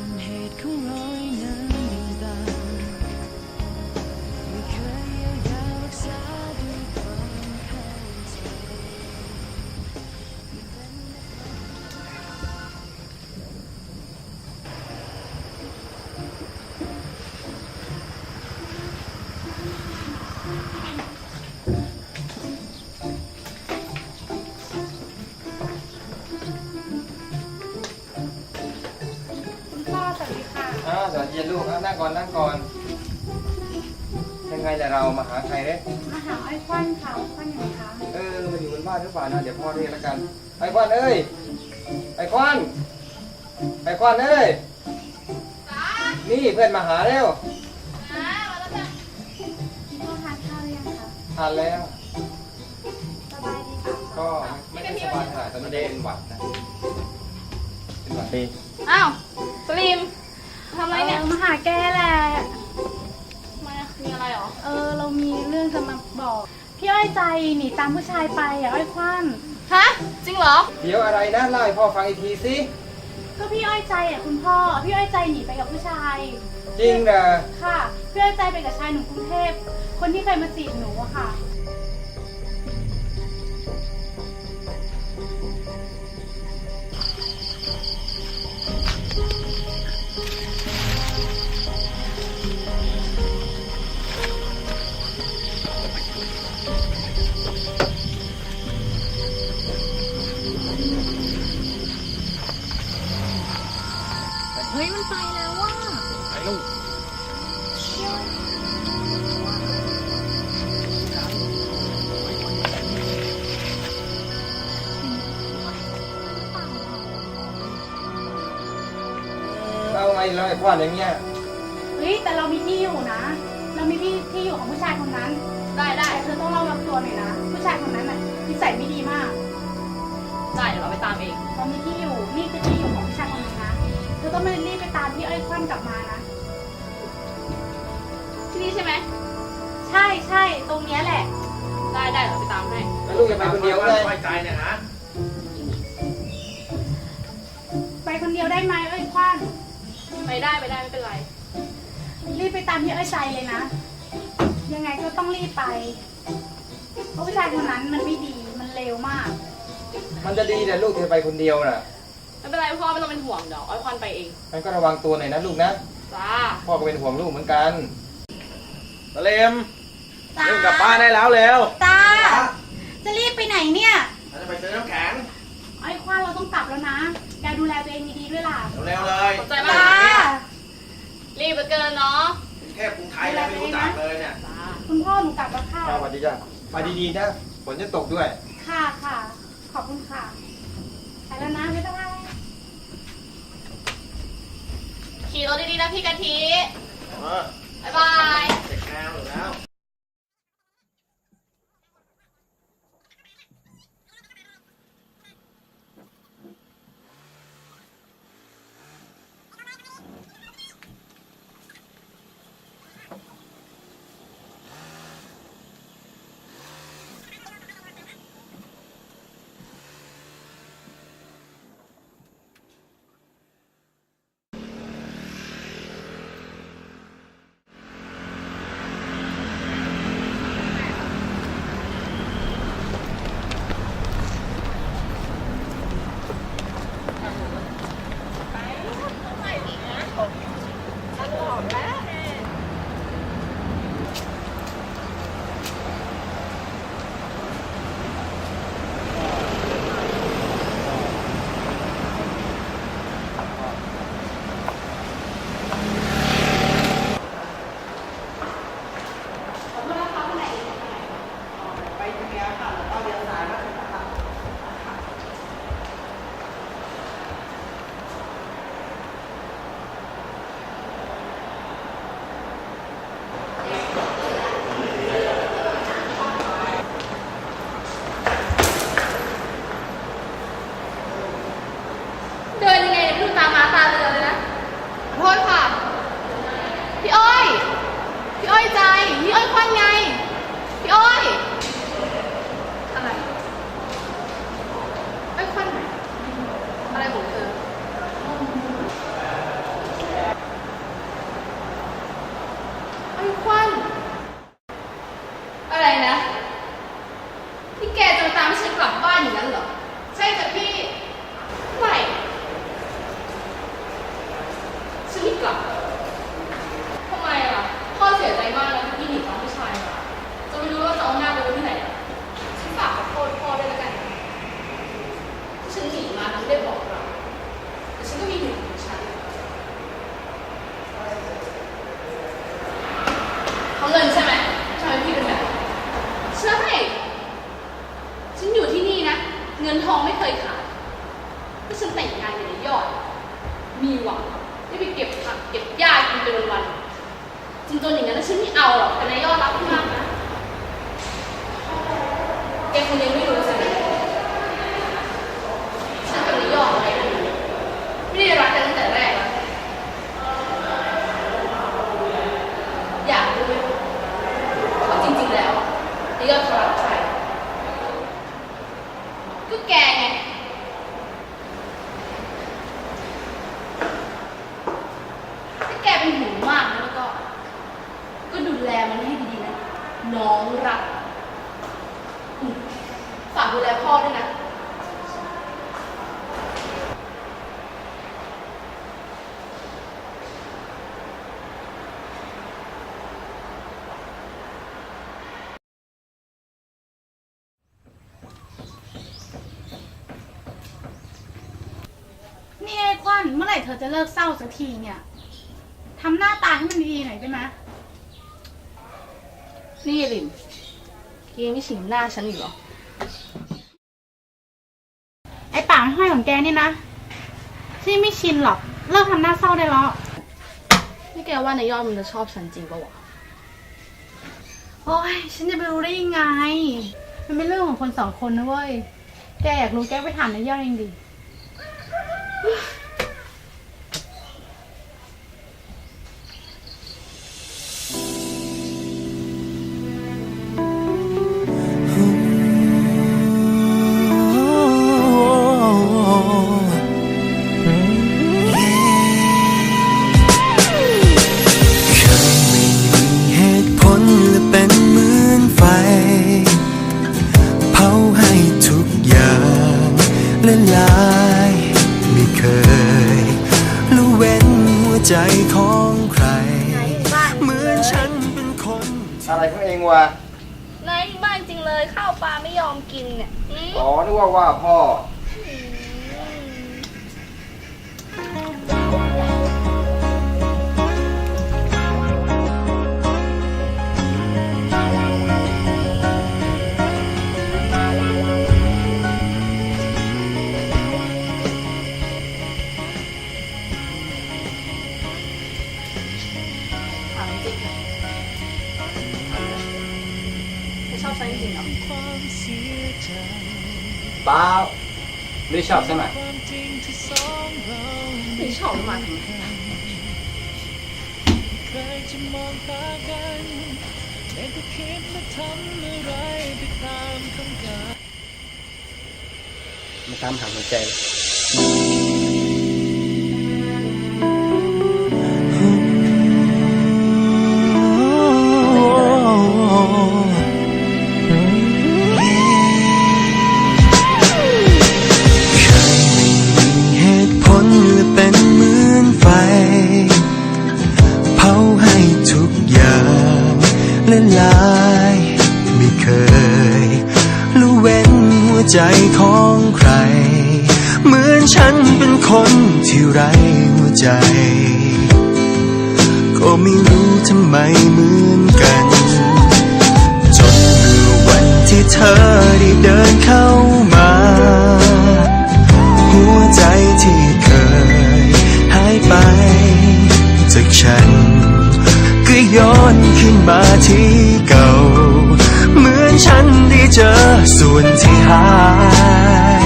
นเหตุของรอย อ้าวสวัสดีลูกครับนั่งก่อนนั่งก่อนยังไงแต่เรามาหาใครเด้มาหาไอ้ควันค่ะไอ้ควันอยู่ไหนคะเออมันอยู่บนบ้านหรือเปล่านะเดี๋ยวพ่อเรียกแล้วกัน ไอ้ควันเอ้ยไอ้ควันไอ้ควันเอ้ยนี่เพื่อนมาหาแล้วคุณพ่อทานข้าวหรือยังคะทานแล้ว สบายดีค่ะก็ไม่ได้สบายขนาดตอนนี้เป็นหวัดนะเป็นหวัดดีอ้าวสลิม ทำอะไรเนี่ย ออมาหาแกแหละ มามีอะไรเหรอ เออ เรามีเรื่องจะมาบอก พี่อ้อยใจหนีตามผู้ชายไปอะอ้อยควันฮะ จริงเหรอ เดี๋ยวอะไรนะเล่าให้พ่อฟังอีกทีสิก็พี่อ้อยใจอะคุณพ่อ พี่อ้อยใจหนีไปกับผู้ชาย จริงนะค่ะ พี่อ้อยใจไปกับชายหนุ่มกรุงเทพ คนที่เคยมาจีบหนูอะค่ะ เอาไงเล่าให้พ่ออย่างเงี้ยเฮ้ยแต่เรามีที่อยู่นะ เรามีที่ที่อยู่ของผู้ชายคนนั้น ได้ได้แต่เธอต้องระวังตัวหน่อยนะ ผู้ชายคนนั้นน่ะนิสัยไม่ดีมาก ได้เดี๋ยวเราไปตามเอง เรามีที่อยู่ นี่คือที่อยู่ของผู้ชายคนนี้นะ เธอต้องไม่รีบไปตามพี่อ้อยควันกลับมานะ ที่นี่ใช่ไหมใช่ใช่ตรงเนี้ยแหละ ได้ได้เดี๋ยวเราไปตามให้ แล้วลูกจะไปคนเดียวเลยไว้ใจเนี่ยฮะไปคนเดียวได้ไหมอ้อยควัน ไปได้ไปได้ไม่เป็นไร รีบไปตามพี่อ้อยใจเลยนะ ยังไงก็ต้องรีบไป เพราะผู้ชายคนนั้นมันไม่ดี มันเลวมาก มันจะดีแต่ลูกเธอไปคนเดียวน่ะไม่เป็นไรพ่อไม่ต้องเป็นห่วงเดี๋ยวอ้อยควันไปเองมันก็ระวังตัวหน่อยนะลูกนะ จ้า พ่อก็เป็นห่วงลูกเหมือนกันตะเลมเริ่มกลับบ้านได้แล้วเร็วตา จะรีบไปไหนเนี่ย เราจะไปซื้อน้ำแข็งไอ้คว้าเราต้องกลับแล้วนะแกดูแลตัวเองดีๆด้วยล่ะ เร็วๆเลย ขอบใจตามาก รีบไปเกินเนาะกรุงเทพกรุงไทยเลยไม่รู้จักเลยเนี่ยจ้าคุณพ่อหนูกลับแล้วค่ะ สวัสดีจ้ะไปดีๆนะฝนจะตกด้วย ค่ะค่ะ ขอบคุณค่ะไปแล้วนะบ๊ายบายขี่รถดีๆนะพี่กะทิ งินทองไม่เคยขาดถ้าฉันแต่งงานกับนายยอด มีหวังได้ไปเก็บผักเก็บหญ้ากินเป็นวันๆจนๆอย่างนั้นแล้วฉันไม่เอาหรอกแต่นายยอดรักมากนะแกคงยังไม่รู้สินะฉันกับนายยอดอะไรกันไม่ได้รักกันตั้งแต่แรกอะอยากรู้ไหมว่าจริงๆแล้วนายยอดเขารักใคร ก็แกไง ถ้าแกเป็นห่วงมากนะแล้วก็ ก็ดูแลมันให้ดีๆนะ น้องรักฝากดูแลพ่อด้วยนะ นี่ไอ้ควันเมื่อไหร่เธอจะเลิกเศร้าสักทีเนี่ย ทำหน้าตาให้มันดีหน่อยได้ไหม นี่ลินแกยังไม่ชิงหน้าฉันอีกเหรอ ไอ้ปากห้อยของแกนี่นะที่ไม่ชินหรอก เลิกทำหน้าเศร้าได้แล้ว นี่แกว่านายยอดมันจะชอบฉันจริงปะวะ โอ้ยฉันจะไปรู้ได้ยังไง มันเป็นเรื่องของคนสองคนนะเว้ย แกอยากรู้แกไปถามนายยอดเองดิ ใจของใคร เหมือนฉันเป็นคนอะไรของเองวะนายบ้านจริงเลยข้าวปลาไม่ยอมกินเนี่ยอืมอ๋อนึกว่าว่าพ่อ ไม่ชอบฉันจริงๆเหรอเปล่าไม่ได้ชอบใช่ไหมไม่ชอบมาทำไมมาตามหาหัวใจ ใจของใคร เหมือนฉันเป็นคนที่ไร้หัวใจ ก็ไม่รู้ทำไม วนที่หาย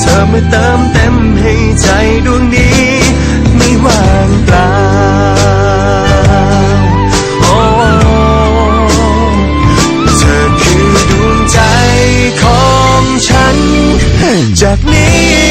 เธอมาเติมเต็มให้ใจดวงนี้ ไม่ว่างเปล่าโอ้เธอคือดวงใจของฉัน จากนี้